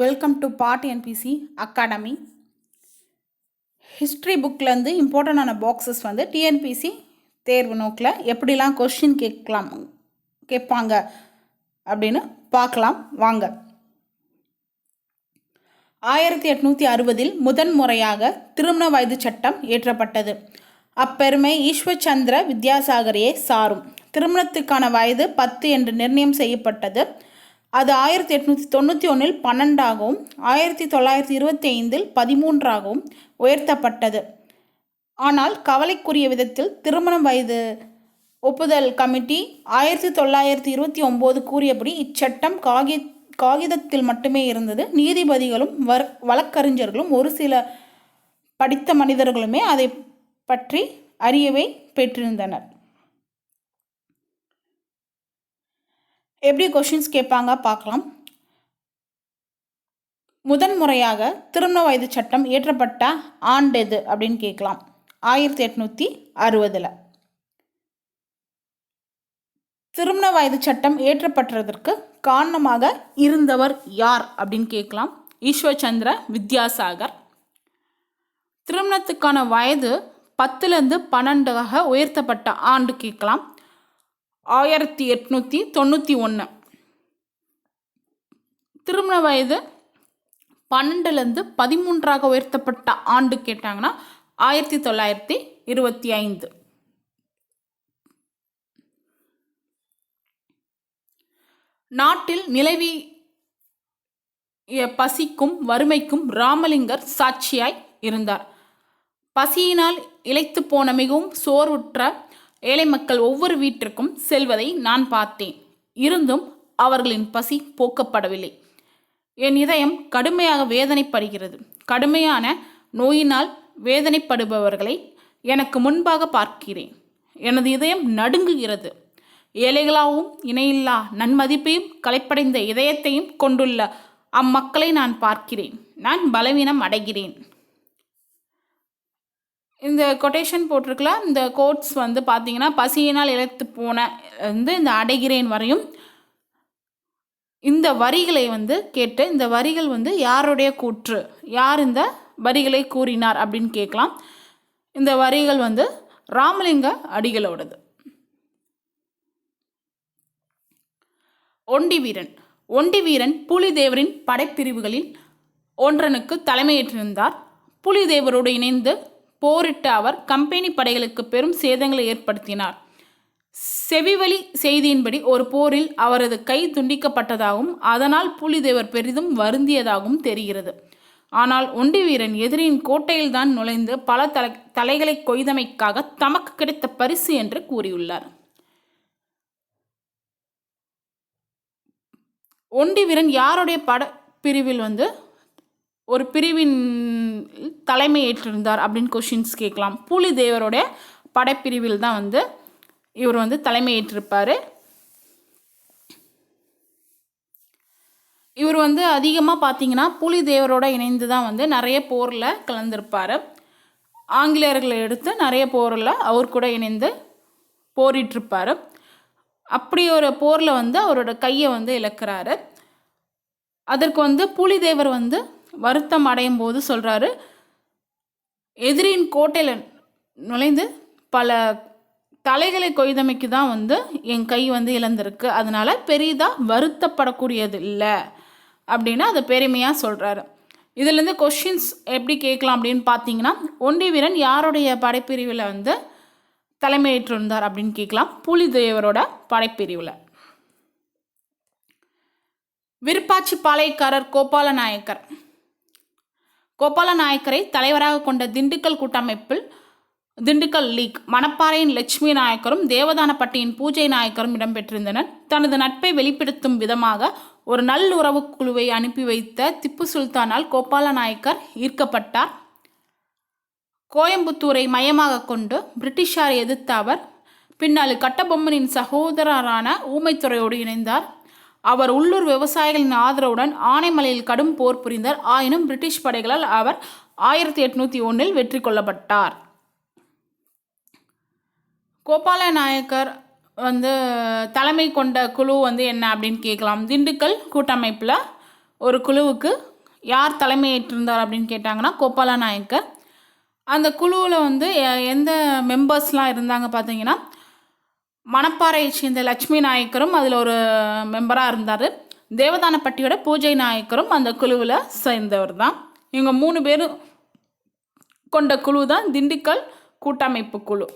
Welcome to பாட் NBC academy history புக்லேருந்து இம்பார்ட்டண்டான பாக்ஸஸ் வந்து டிஎன்பிசி தேர்வு நோக்கில் எப்படிலாம் கொஷின் கேட்கலாம் கேட்பாங்க அப்படின்னு பார்க்கலாம். வாங்க. ஆயிரத்தி எட்நூற்றி அறுபதில் முதன் முறையாக திருமண வயது சட்டம் இயற்றப்பட்டது. அப்பெருமை ஈஸ்வர்சந்திர வித்யாசாகரையே சாரும். திருமணத்துக்கான வயது பத்து என்று நிர்ணயம் செய்யப்பட்டது. அது ஆயிரத்தி எட்நூற்றி தொண்ணூற்றி ஒன்றில் பன்னெண்டாகவும் ஆயிரத்தி தொள்ளாயிரத்தி இருபத்தி ஐந்தில் பதிமூன்றாகவும் உயர்த்தப்பட்டது. ஆனால் கவலைக்குரிய விதத்தில் திருமணம் வயது ஒப்புதல் கமிட்டி ஆயிரத்தி தொள்ளாயிரத்தி இருபத்தி ஒம்போது கூறியபடி இச்சட்டம் காகி காகிதத்தில் மட்டுமே இருந்தது. நீதிபதிகளும் வர் வழக்கறிஞர்களும் ஒரு சில படித்த மனிதர்களுமே அதை பற்றி அறியவே பெற்றிருந்தனர். எப்படி கொஷின்ஸ் கேட்பாங்க பார்க்கலாம். முதன் முறையாக திருமண வயது சட்டம் இயற்றப்பட்ட ஆண்டு எது அப்படின்னு கேட்கலாம். ஆயிரத்தி எட்நூற்றி அறுபதில். திருமண வயது சட்டம் இயற்றப்பட்டதற்கு காரணமாக இருந்தவர் யார் அப்படின்னு கேட்கலாம். ஈஸ்வர்சந்திர வித்யாசாகர். திருமணத்துக்கான வயது பத்துலேருந்து பன்னெண்டாக உயர்த்தப்பட்ட ஆண்டு கேட்கலாம். ஆயிரத்தி எட்நூற்றி தொண்ணூற்றி ஒன்று திருமண வயது பன்னெண்டுலேருந்து பதிமூன்றாக உயர்த்தப்பட்ட ஆண்டு கேட்டாங்கன்னா ஆயிரத்தி தொள்ளாயிரத்தி இருபத்தி ஐந்து. நாட்டில் நிலவி பசிக்கும் வறுமைக்கும் ராமலிங்கர் சாட்சியாய் இருந்தார். பசியினால் இழைத்து போன மிகவும் சோர்வுற்ற ஏழை மக்கள் ஒவ்வொரு வீட்டிற்கும் செல்வதை நான் பார்த்தேன். இருந்தும் அவர்களின் பசி போக்கப்படவில்லை. என் இதயம் கடுமையாக வேதனைப்படுகிறது. கடுமையான நோயினால் வேதனைப்படுபவர்களை எனக்கு முன்பாக பார்க்கிறேன். எனது இதயம் நடுங்குகிறது. ஏழைகளாகவும் இணையில்லா நன்மதிப்பையும் கலைப்படைந்த இதயத்தையும் கொண்டுள்ள அம்மக்களை நான் பார்க்கிறேன். நான் பலவீனம் அடைகிறேன். இந்த கொட்டேஷன் போட்டிருக்கல இந்த கோட்ஸ் வந்து பார்த்தீங்கன்னா பசியினால் இழைத்து போன வந்து இந்த அடைகிறேன் வரையும் இந்த வரிகளை வந்து கேட்டு இந்த வரிகள் வந்து யாருடைய கூற்று யார் இந்த வரிகளை கூறினார் அப்படின்னு கேட்கலாம். இந்த வரிகள் வந்து ராமலிங்க அடிகளோடது. ஒண்டி வீரன். ஒண்டி வீரன் புலிதேவரின் படைப்பிரிவுகளில் ஒன்றனுக்கு தலைமையேற்றிருந்தார். புலிதேவரோடு இணைந்து போரிட்ட அவர் கம்பெனி படைகளுக்கு பெரும் சேதங்களை ஏற்படுத்தினார். செவிவழி செய்தியின்படி ஒரு போரில் அவரது கை துண்டிக்கப்பட்டதாகவும் அதனால் புலிதேவர் பெரிதும் வருந்தியதாகவும் தெரிகிறது. ஆனால் ஒண்டி வீரன் எதிரியின் கோட்டையில்தான் நுழைந்து பல தலை தலைகளை கொய்தமைக்காக தமக்கு கிடைத்த பரிசு என்று கூறியுள்ளார். ஒண்டி வீரன் யாருடைய பட பிரிவில் வந்து ஒரு பிரிவின் தலைமை ஏற்றிருந்தார் அப்படின்னு கொஷின்ஸ் கேட்கலாம். பூலிதேவருடைய படைப்பிரிவில் தான் வந்து இவர் வந்து தலைமை ஏற்றிருப்பார். இவர் வந்து அதிகமாக பார்த்தீங்கன்னா புலி தேவரோட இணைந்து தான் வந்து நிறைய போரில் கலந்திருப்பார். ஆங்கிலேயர்களை எடுத்து நிறைய போரில் அவர் கூட இணைந்து போரிட்டிருப்பார். அப்படி ஒரு போரில் வந்து அவரோட கையை வந்து இழக்கிறாரு. அதற்கு வந்து புலிதேவர் வந்து வருத்தம் அடையும் போது சொல்கிறாரு எதிரியின் கோட்டையில் நுழைந்து பல தலைகளை கொய்தமைக்கு தான் வந்து என் கை வந்து இழந்திருக்கு. அதனால் பெரிதாக வருத்தப்படக்கூடியது இல்லை அப்படின்னு அதை பெருமையாக சொல்கிறாரு இதுலேருந்து கொஷின்ஸ் எப்படி கேட்கலாம் அப்படின்னு பார்த்தீங்கன்னா ஒண்டி வீரன் யாருடைய படைப்பிரிவில் வந்து தலைமையேற்றிருந்தார் அப்படின்னு கேட்கலாம். புலிதேவரோட படைப்பிரிவில். விருப்பாச்சி பாளையக்காரர் கோபால நாயக்கர் கோபால நாயக்கரை தலைவராக கொண்ட திண்டுக்கல் கூட்டமைப்பில் திண்டுக்கல் லீக் மணப்பாறையின் லட்சுமி நாயக்கரும் தேவதானப்பட்டியின் பூஜை நாயக்கரும் இடம்பெற்றிருந்தனர். தனது நட்பை வெளிப்படுத்தும் விதமாக ஒரு நல்லுறவு குழுவை அனுப்பி வைத்த திப்பு சுல்தானால் கோபால நாயக்கர் ஈர்க்கப்பட்டார். கோயம்புத்தூரை மையமாக கொண்டு பிரிட்டிஷாரை எதிர்த்த அவர் பின்னால் கட்டபொம்மனின் சகோதரரான ஊமைத்துறையோடு இணைந்தார். அவர் உள்ளூர் விவசாயிகளின் ஆதரவுடன் ஆனைமலையில் கடும் போர் புரிந்தார். ஆயினும் பிரிட்டிஷ் படைகளால் அவர் ஆயிரத்தி எட்நூற்றி ஒன்றில் வெற்றி கொள்ளப்பட்டார். கோபால நாயக்கர் வந்து தலைமை கொண்ட குழு வந்து என்ன அப்படின்னு கேட்கலாம். திண்டுக்கல் கூட்டமைப்பில் ஒரு குழுவுக்கு யார் தலைமையேற்றிருந்தார் அப்படின்னு கேட்டாங்கன்னா கோபால நாயக்கர். அந்த குழுவில் வந்து எந்த மெம்பர்ஸ்லாம் இருந்தாங்க பார்த்தீங்கன்னா மணப்பாறையை சேர்ந்த லட்சுமி நாயக்கரும் அதில் ஒரு மெம்பராக இருந்தார். தேவதானப்பட்டியோட பூஜை நாயக்கரும் அந்த குழுவில் சேர்ந்தவர் தான் இவங்க மூணு பேரும் கொண்ட குழு தான் திண்டுக்கல் கூட்டமைப்பு குழு.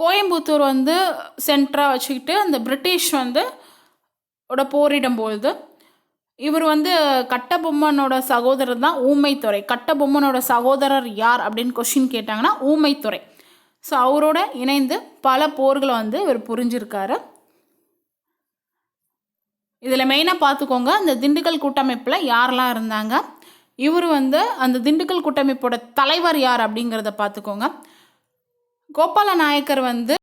கோயம்புத்தூர் வந்து சென்டராக வச்சுக்கிட்டு அந்த பிரிட்டிஷ் வந்து ஓட போரிடும் பொழுது இவர் வந்து கட்டபொம்மனோட சகோதரர் தான் ஊமைத்துறை. கட்டபொம்மனோட சகோதரர் யார் அப்படின்னு கொஷின் கேட்டாங்கன்னா ஊமைத்துறை. ஸோ அவரோட இணைந்து பல போர்களை வந்து இவர் புரிஞ்சிருக்காரு. இதில் மெயினாக பார்த்துக்கோங்க அந்த திண்டுக்கல் கூட்டமைப்பில் யாரெல்லாம் இருந்தாங்க? இவர் வந்து அந்த திண்டுக்கல் கூட்டமைப்போட தலைவர் யார் அப்படிங்கிறத பார்த்துக்கோங்க. கோபால நாயக்கர் வந்து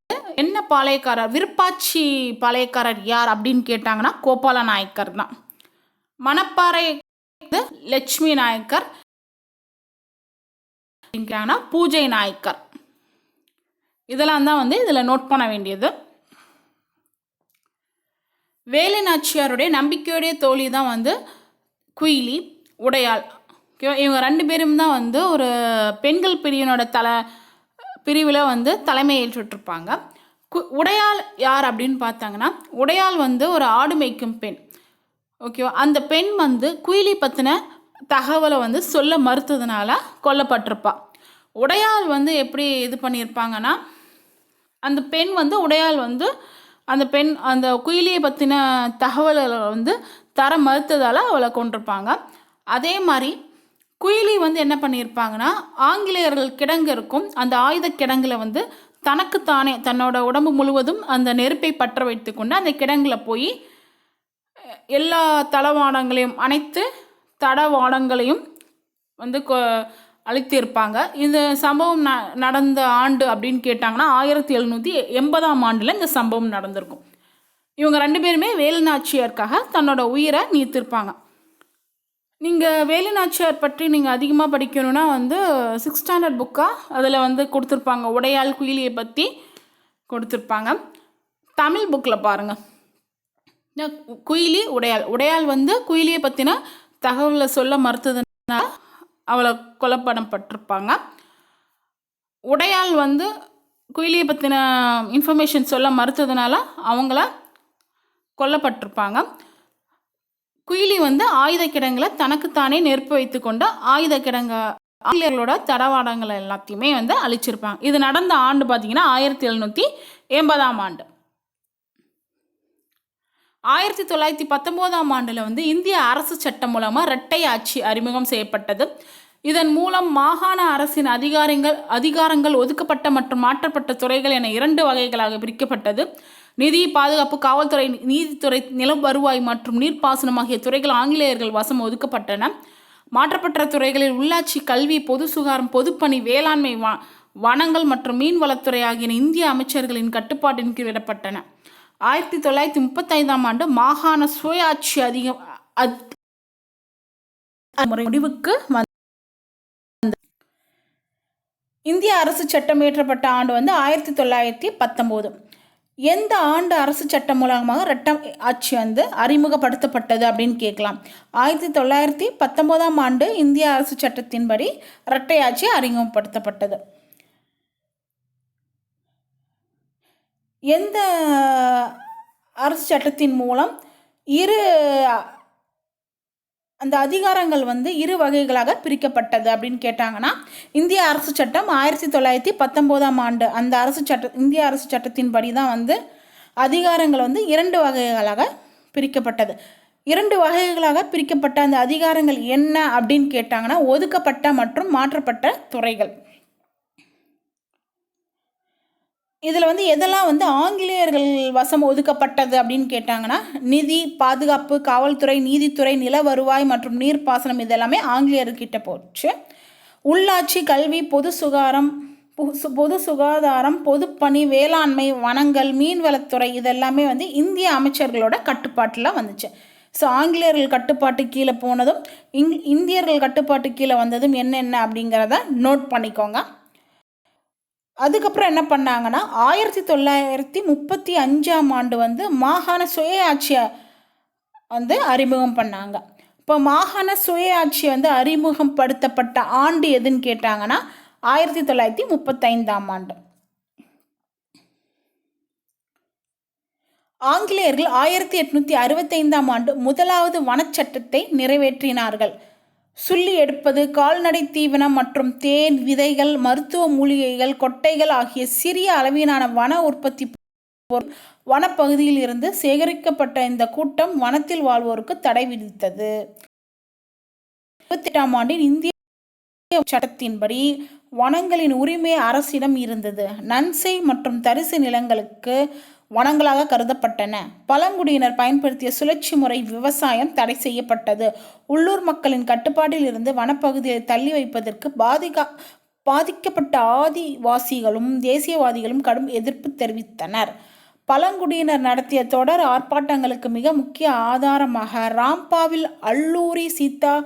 என்ன பாளையக்காரர் விருப்பாட்சி பாளையக்காரர் யார் அப்படின்னு கேட்டாங்கன்னா கோபால நாயக்கர் தான். மணப்பாறை வந்து லட்சுமி நாயக்கர் அப்படிங்கிறாங்கன்னா பூஜை நாயக்கர். இதெல்லாம் தான் வந்து இதில் நோட் பண்ண வேண்டியது. வேலு நாச்சியாருடைய நம்பிக்கையுடைய தோழி தான் வந்து குயிலி உடையாள். ஓகேவா இவங்க ரெண்டு பேரும் தான் வந்து ஒரு பெண்கள் பிரிவினோட தலை பிரிவில் வந்து தலைமை ஏற்றுட்ருப்பாங்க கு உடையாள் யார் அப்படின்னு பார்த்தாங்கன்னா உடையாள் வந்து ஒரு ஆடு மேய்க்கும் பெண். ஓகேவா அந்த பெண் வந்து குயிலி பற்றின தகவலை வந்து சொல்ல மறுத்ததுனால கொல்லப்பட்டிருப்பா. உடையாள் வந்து எப்படி இது பண்ணியிருப்பாங்கன்னா அந்த பெண் வந்து உடையாள் வந்து அந்த பெண் அந்த குயிலியை பற்றின தகவல்களை வந்து தர மறுத்ததால் அவளை கொண்டிருப்பாங்க அதே மாதிரி குயிலி வந்து என்ன பண்ணியிருப்பாங்கன்னா ஆங்கிலேயர்கள் கிடங்கு இருக்கும் அந்த ஆயுத கிடங்கில் வந்து தனக்குத்தானே தன்னோட உடம்பு முழுவதும் அந்த நெருப்பை பற்ற வைத்து கொண்டு அந்த கிடங்கில் போய் எல்லா தளவாடங்களையும் அனைத்து தடவாடங்களையும் வந்து கொ அழித்திருப்பாங்க. இந்த சம்பவம் ந நடந்த ஆண்டு அப்படின்னு கேட்டாங்கன்னா ஆயிரத்தி எழுநூற்றி எண்பதாம் ஆண்டில் இந்த சம்பவம் நடந்திருக்கும். இவங்க ரெண்டு பேருமே வேலுநாச்சியாருக்காக தன்னோட உயிரை நீத்திருப்பாங்க. நீங்கள் வேலுநாச்சியார் பற்றி நீங்கள் அதிகமாக படிக்கணும்னா வந்து சிக்ஸ் ஸ்டாண்டர்ட் புக்காக அதில் வந்து கொடுத்துருப்பாங்க. உடையாள் குயிலியை பற்றி கொடுத்துருப்பாங்க. தமிழ் புக்கில் பாருங்கள் குயிலி உடையாள். உடையாள் வந்து குயிலியை பற்றின தகவலை சொல்ல மறுத்ததுனால அவளை கொலைப்படப்பட்டிருப்பாங்க. உடையாள் வந்து குயிலியை பற்றின இன்ஃபர்மேஷன் சொல்ல மறுத்ததுனால அவங்கள கொல்லப்பட்டிருப்பாங்க. குயிலி வந்து ஆயுத கிடங்களை தனக்குத்தானே நெருப்பு வைத்து கொண்டு ஆயுத கிடங்க ஆங்கிலேயர்களோட தடவாடங்களை எல்லாத்தையுமே வந்து அழிச்சிருப்பாங்க. இது நடந்த ஆண்டு பார்த்தீங்கன்னா ஆயிரத்தி எழுநூற்றி எண்பதாம் ஆண்டு. ஆயிரத்தி தொள்ளாயிரத்தி பத்தொம்போதாம் ஆண்டில் வந்து இந்திய அரசு சட்டம் மூலமாக இரட்டை ஆட்சி அறிமுகம் செய்யப்பட்டது. இதன் மூலம் மாகாண அரசின் அதிகாரங்கள் அதிகாரங்கள் ஒதுக்கப்பட்ட மற்றும் மாற்றப்பட்ட துறைகள் என இரண்டு வகைகளாக பிரிக்கப்பட்டது. நிதி பாதுகாப்பு காவல்துறை நீதித்துறை நில வருவாய் மற்றும் நீர்ப்பாசனம் ஆகிய துறைகள் ஆங்கிலேயர்கள் வசம் ஒதுக்கப்பட்டன. மாற்றப்பட்ட துறைகளில் உள்ளாட்சி கல்வி பொது சுகாரம் பொதுப்பணி வேளாண்மை வ வனங்கள் மற்றும் மீன்வளத்துறை ஆகியன இந்திய அமைச்சர்களின் கட்டுப்பாட்டின் கீழ் விடப்பட்டன ஆயிரத்தி தொள்ளாயிரத்தி முப்பத்தைந்தாம் ஆண்டு மாகாண சுயாட்சி அதிகம் முறை முடிவுக்கு இந்திய அரசு சட்டம் இயற்றப்பட்ட ஆண்டு வந்து ஆயிரத்தி தொள்ளாயிரத்தி பத்தொம்போது. எந்த ஆண்டு அரசு சட்டம் மூலமாக ரெட்டம் ஆட்சி வந்து அறிமுகப்படுத்தப்பட்டது அப்படின்னு கேட்கலாம். ஆயிரத்தி தொள்ளாயிரத்தி பத்தொம்போதாம் ஆண்டு இந்திய அரசு சட்டத்தின்படி இரட்டை ஆட்சி அறிமுகப்படுத்தப்பட்டது. எந்த அரசு சட்டத்தின் மூலம் இரு அந்த அதிகாரங்கள் வந்து இரு வகைகளாக பிரிக்கப்பட்டது அப்படின்னு கேட்டாங்கன்னா இந்திய அரசு சட்டம் ஆயிரத்தி தொள்ளாயிரத்தி பத்தொம்போதாம் ஆண்டு அந்த அரசு சட்ட இந்திய அரசு சட்டத்தின்படி தான் வந்து அதிகாரங்கள் வந்து இரண்டு வகைகளாக பிரிக்கப்பட்டது. இரண்டு வகைகளாக பிரிக்கப்பட்ட அந்த அதிகாரங்கள் என்ன அப்படின்னு கேட்டாங்கன்னா ஒதுக்கப்பட்ட மற்றும் மாற்றப்பட்ட துறைகள். இதில் வந்து எதெல்லாம் வந்து ஆங்கிலேயர்கள் வசம் ஒதுக்கப்பட்டது அப்படின்னு கேட்டாங்கன்னா நிதி பாதுகாப்பு காவல்துறை நீதித்துறை நில வருவாய் மற்றும் நீர்ப்பாசனம் இதெல்லாமே ஆங்கிலேயர்கிட்ட போச்சு. உள்ளாட்சி கல்வி பொது சுகாரம் சு- பொது சுகாதாரம் பொதுப்பணி வேளாண்மை வனங்கள் மீன்வளத்துறை இதெல்லாமே வந்து இந்திய அமைச்சர்களோட கட்டுப்பாட்டில் வந்துச்சு. ஸோ ஆங்கிலேயர்கள் கட்டுப்பாட்டு கீழே போனதும் இங் இந்தியர்கள் கட்டுப்பாட்டு கீழே வந்ததும் என்னென்ன அப்படிங்கிறத நோட் பண்ணிக்கோங்க. அதுக்கப்புறம் என்ன பண்ணாங்கன்னா ஆயிரத்தி தொள்ளாயிரத்தி முப்பத்தி அஞ்சாம் ஆண்டு வந்து மாகாண சுயாட்சியை வந்து அறிமுகம் பண்ணாங்க. இப்போ மாகாண சுயாட்சி வந்து அறிமுகப்படுத்தப்பட்ட ஆண்டு எதுன்னு கேட்டாங்கன்னா ஆயிரத்தி தொள்ளாயிரத்தி முப்பத்தைந்தாம் ஆண்டு. ஆங்கிலேயர்கள் ஆயிரத்தி எட்நூற்றி அறுபத்தைந்தாம் ஆண்டு முதலாவது வனச்சட்டத்தை நிறைவேற்றினார்கள். சுள்ளி எடுப்பது கால்நடை தீவனம் மற்றும் தேன் விதைகள் மருத்துவ மூலிகைகள் கொட்டைகள் ஆகிய சிறிய அளவிலான வன உற்பத்தி பொருள் வனப்பகுதியில் இருந்து சேகரிக்கப்பட்ட இந்த கூட்டம் வனத்தில் வாழ்வோருக்கு தடை விதித்தது. இருபத்தெட்டாம் ஆண்டின் இந்திய சட்டத்தின்படி வனங்களின் உரிமை அரசிடம் இருந்தது. நன்சை மற்றும் தரிசு நிலங்களுக்கு வனங்களாக கருதப்பட்டன. பழங்குடியினர் பயன்படுத்திய சுழற்சி முறை விவசாயம் தடை செய்யப்பட்டது. உள்ளூர் மக்களின் கட்டுப்பாட்டில் இருந்து வனப்பகுதியை தள்ளி வைப்பதற்கு பாதிக்க பாதிக்கப்பட்ட ஆதிவாசிகளும் தேசியவாதிகளும் கடும் எதிர்ப்பு தெரிவித்தனர். பழங்குடியினர் நடத்திய தொடர் ஆர்ப்பாட்டங்களுக்கு மிக முக்கிய ஆதாரமாக ராம்பாவில் அல்லூரி சீதா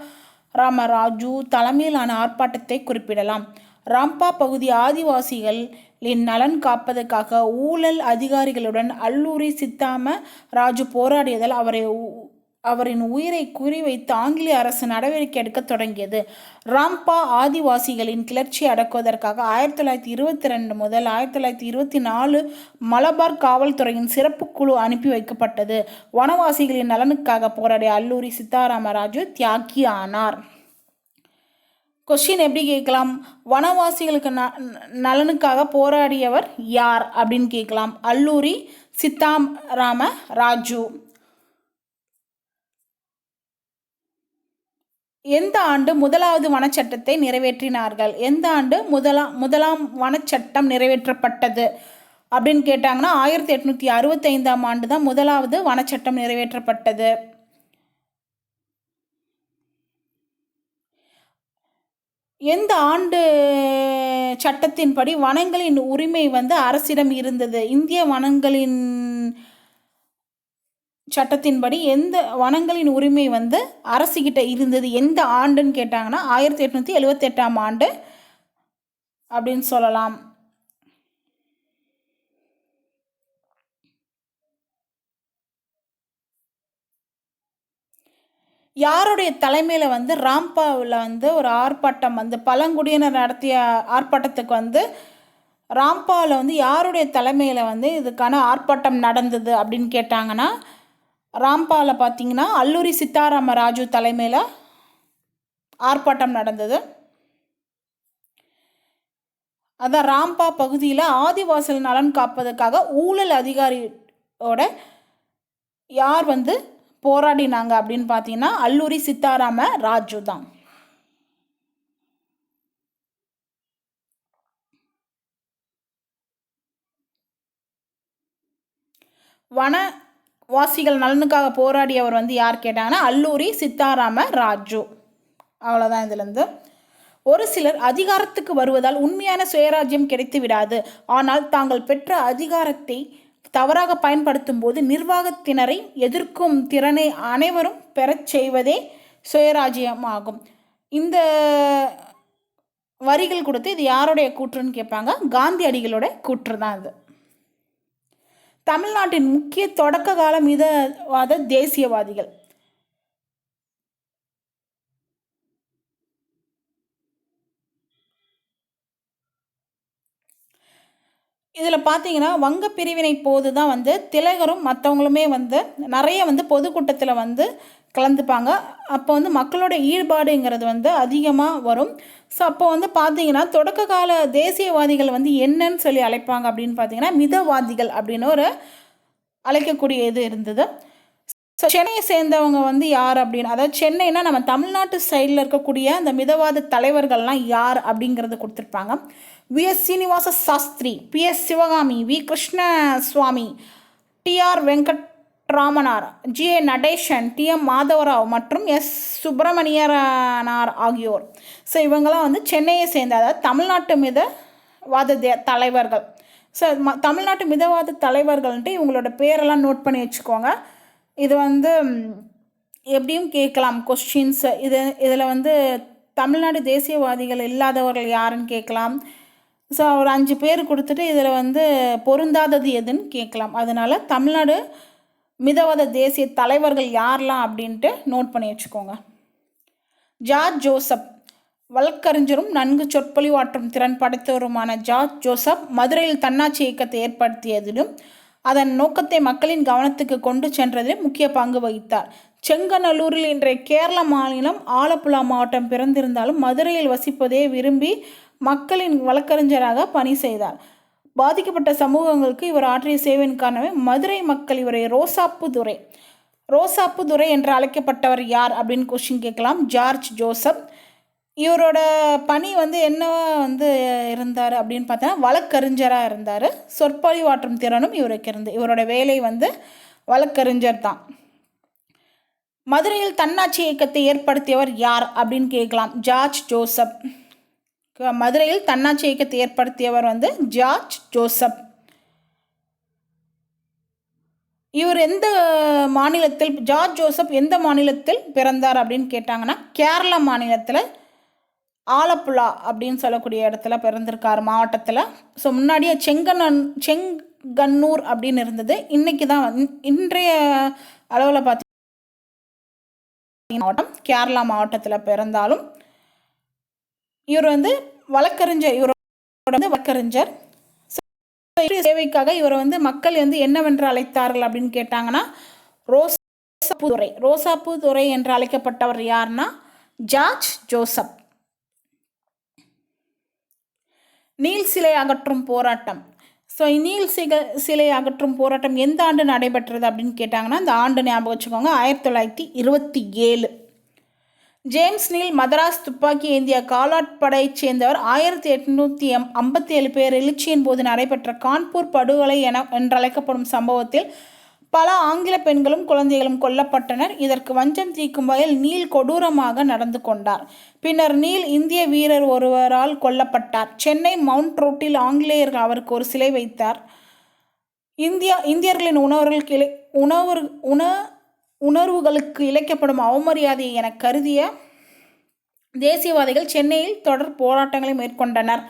ராமராஜு தலைமையிலான ஆர்ப்பாட்டத்தை குறிப்பிடலாம். ராம்பா பகுதி ஆதிவாசிகள் நலன் காப்பதற்காக ஊழல் அதிகாரிகளுடன் அல்லூரி சித்தாம ராஜு போராடியதால் அவரை அவரின் உயிரை குறிவைத்து ஆங்கிலேய அரசு நடவடிக்கை எடுக்க தொடங்கியது. ராம்பா ஆதிவாசிகளின் கிளர்ச்சி அடக்குவதற்காக ஆயிரத்தி தொள்ளாயிரத்தி இருபத்தி ரெண்டு முதல் ஆயிரத்தி தொள்ளாயிரத்தி இருபத்தி நாலு மலபார் காவல்துறையின் சிறப்பு குழு அனுப்பி வைக்கப்பட்டது. வனவாசிகளின் நலனுக்காக போராடிய அல்லூரி சித்தாராமராஜு தியாகி ஆனார் கொஸ்டின் எப்படி கேட்கலாம்? வனவாசிகளுக்கு ந நலனுக்காக போராடியவர் யார் அப்படின்னு கேட்கலாம். அல்லூரி சித்தாம் ராம ராஜு. எந்த ஆண்டு முதலாவது வனச்சட்டத்தை நிறைவேற்றினார்கள்? எந்த ஆண்டு முதலாம் முதலாம் வனச்சட்டம் நிறைவேற்றப்பட்டது? அப்படின்னு கேட்டாங்கன்னா ஆயிரத்தி எட்நூற்றி அறுபத்தைந்தாம் ஆண்டு தான் முதலாவது வனச்சட்டம் நிறைவேற்றப்பட்டது. எந்த ஆண்டு சட்டத்தின்படி வனங்களின் உரிமை வந்து அரசிடம் இருந்தது? இந்திய வனங்களின் சட்டத்தின்படி எந்த வனங்களின் உரிமை வந்து அரசுகிட்ட இருந்தது? எந்த ஆண்டுன்னு கேட்டாங்கன்னா ஆயிரத்தி எட்நூற்றி எழுவத்தெட்டாம் ஆண்டு அப்படின்னு சொல்லலாம். யாருடைய தலைமையில் வந்து ராம்பாவில் வந்து ஒரு ஆர்ப்பாட்டம் வந்து பழங்குடியினர் நடத்திய ஆர்ப்பாட்டத்துக்கு வந்து ராம்பாவில் வந்து யாருடைய தலைமையில் வந்து இதுக்கான ஆர்ப்பாட்டம் நடந்தது அப்படின்னு கேட்டாங்கன்னா ராம்பாவில் பார்த்தீங்கன்னா அல்லூரி சித்தாராம ராஜு தலைமையில் ஆர்ப்பாட்டம் நடந்தது. அதான் ராம்பா பகுதியில் ஆதிவாசல் நலன் காப்பதற்காக ஊழல் அதிகாரியோட யார் வந்து போராடினாங்க அப்படின்னு பார்த்தீங்கன்னா அல்லூரி சித்தாராம ராஜு தான். வனவாசிகள் நலனுக்காக போராடியவர் வந்து யார் கேட்டாங்கன்னா அல்லூரி சித்தாராம ராஜு. அவ்வளோதான் இதுலேருந்து. ஒரு சிலர் அதிகாரத்துக்கு வருவதால் உண்மையான சுயராஜ்யம் கிடைத்து விடாது ஆனால் தாங்கள் பெற்ற அதிகாரத்தை தவறாக பயன்படுத்தும் போது நிர்வாகத்தினரை எதிர்க்கும் திறனை அனைவரும் பெறச் செய்வதே சுயராஜ்யமாகும். இந்த வரிகள் கொடுத்து இது யாருடைய கூற்றுன்னு கேட்பாங்க? காந்தியடிகளோட கூற்று தான் இது. தமிழ்நாட்டின் முக்கிய தொடக்க கால மிதவாத தேசியவாதிகள். இதில் பார்த்தீங்கன்னா வங்க பிரிவினை போது தான் வந்து திலகரும் மற்றவங்களுமே வந்து நிறைய வந்து பொதுக்கூட்டத்தில் வந்து கலந்துப்பாங்க. அப்போ வந்து மக்களோட ஈடுபாடுங்கிறது வந்து அதிகமாக வரும். ஸோ அப்போ வந்து பார்த்தீங்கன்னா தொடக்க கால தேசியவாதிகள் வந்து என்னன்னு சொல்லி அழைப்பாங்க அப்படின்னு பார்த்தீங்கன்னா மிதவாதிகள் அப்படின்னு ஒரு அழைக்கக்கூடிய இது இருந்தது. ஸோ சென்னையை சேர்ந்தவங்க வந்து யார் அப்படின்னு அதாவது சென்னைனா நம்ம தமிழ்நாட்டு சைடில் இருக்கக்கூடிய அந்த மிதவாத தலைவர்கள்லாம் யார் அப்படிங்கிறது கொடுத்துருப்பாங்க. V. S. Srinivasa Sastri P. S. Sivakami V. Krishnaswami TR Venkatramanar G. A. Natesan T. M. Madhavarao மற்றும் எஸ். சுப்பிரமணியனார் ஆகியோர். ஸோ இவங்கெல்லாம் வந்து சென்னையை சேர்ந்த அதாவது தமிழ்நாட்டு மிதவாத தே தலைவர்கள். ஸோ ம தமிழ்நாட்டு மிதவாத தலைவர்கள்ன்ட்டு இவங்களோட பேரெல்லாம் நோட் பண்ணி வச்சுக்கோங்க. இது வந்து எப்படியும் கேட்கலாம் கொஸ்டின்ஸ் இது இதில் வந்து தமிழ்நாடு தேசியவாதிகள் இல்லாதவர்கள் யாருன்னு கேட்கலாம். ஸோ ஒரு அஞ்சு பேர் கொடுத்துட்டு இதில் வந்து பொருந்தாதது எதுன்னு கேட்கலாம். அதனால் தமிழ்நாடு மிதவாத தேசிய தலைவர்கள் யாரெல்லாம் அப்படின்ட்டு நோட் பண்ணி வச்சுக்கோங்க. ஜார்ஜ் ஜோசப் வழக்கறிஞரும் நன்கு சொற்பொழிவாற்றும் திறன் படைத்தவருமான ஜார்ஜ் ஜோசப் மதுரையில் தன்னாட்சி இயக்கத்தை ஏற்படுத்தியதிலும் அதன் நோக்கத்தை மக்களின் கவனத்துக்கு கொண்டு சென்றதிலும் முக்கிய பங்கு வகித்தார். செங்கநல்லூரில் இன்றைய கேரள மாநிலம் ஆலப்புழா மாவட்டம் பிறந்திருந்தாலும் மதுரையில் வசிப்பதே விரும்பி மக்களின் வழக்கறிஞராக பணி செய்தார். பாதிக்கப்பட்ட சமூகங்களுக்கு இவர் ஆற்றிய சேவையின் காரணமே மதுரை மக்கள் இவரை ரோசாப்பு துரை ரோசாப்பு துரை என்று அழைக்கப்பட்டவர் யார் அப்படின்னு கொஸ்டின் கேட்கலாம். ஜார்ஜ் ஜோசப். இவரோட பணி வந்து என்னவா வந்து இருந்தார் அப்படின்னு பார்த்தா வழக்கறிஞராக இருந்தார். சொற்பொழிவாற்றும் திறனும் இவருக்கு இருந்து இவரோட வேலை வந்து வழக்கறிஞர் தான். மதுரையில் தன்னாட்சி இயக்கத்தை ஏற்படுத்தியவர் யார் அப்படின்னு கேட்கலாம். ஜார்ஜ் ஜோசப். மதுரையில் தன்னாட்சி இயக்கத்தை ஏற்படுத்தியவர் வந்து ஜார்ஜ் ஜோசப். இவர் எந்த மாநிலத்தில் ஜார்ஜ் ஜோசப் எந்த மாநிலத்தில் பிறந்தார் அப்படின்னு கேட்டாங்கன்னா கேரள மாநிலத்தில் ஆலப்புழா அப்படின்னு சொல்லக்கூடிய இடத்துல பிறந்திருக்கார் மாவட்டத்தில். ஸோ முன்னாடியே செங்கண்ணன் செங்கன்னூர் அப்படின்னு இருந்தது. இன்றைக்கி தான் இன்றைய அளவில் பார்த்தி மாவட்டம் கேரளா மாவட்டத்தில் பிறந்தாலும் இவர் வந்து வழக்கறிஞர் இவரோட வந்து வழக்கறிஞர். சேவைக்காக இவரை வந்து மக்கள் வந்து என்னவென்று அழைத்தார்கள் அப்படின்னு கேட்டாங்கன்னா ரோசாப்பூ துறை ரோசாப்பூ துறை என்று அழைக்கப்பட்டவர் யார்னா ஜார்ஜ் ஜோசப். நீல் சிலை அகற்றும் போராட்டம். ஸோ நீல் சிக சிலை அகற்றும் போராட்டம் எந்த ஆண்டு நடைபெற்றது அப்படின்னு கேட்டாங்கன்னா அந்த ஆண்டு ஞாபகம் வச்சுக்கோங்க ஆயிரத்தி தொள்ளாயிரத்தி இருபத்தி ஏழு. ஜேம்ஸ் நீல் மதராஸ் துப்பாக்கி ஏந்திய காலாட்படையைச் சேர்ந்தவர் ஆயிரத்தி எட்நூற்றி எம் ஐம்பத்தி ஏழு பேர் எழுச்சியின் போது நடைபெற்ற கான்பூர் படுகொலை என என்றழைக்கப்படும் சம்பவத்தில் பல ஆங்கில பெண்களும் குழந்தைகளும் கொல்லப்பட்டனர். இதற்கு வஞ்சம் தீக்கும் வகையில் நீல் கொடூரமாக நடந்து கொண்டார். பின்னர் நீல் இந்திய வீரர் ஒருவரால் கொல்லப்பட்டார். சென்னை மவுண்ட் ரோட்டில் ஆங்கிலேயர்கள் அவருக்கு ஒரு சிலை வைத்தார். இந்தியா இந்தியர்களின் உணவர்கள் கிளை உணவு உண உணர்வுகளுக்கு இழைக்கப்படும் அவமரியாதை என கருதிய தேசியவாதிகள் சென்னையில் தொடர் போராட்டங்களை மேற்கொண்டனர்.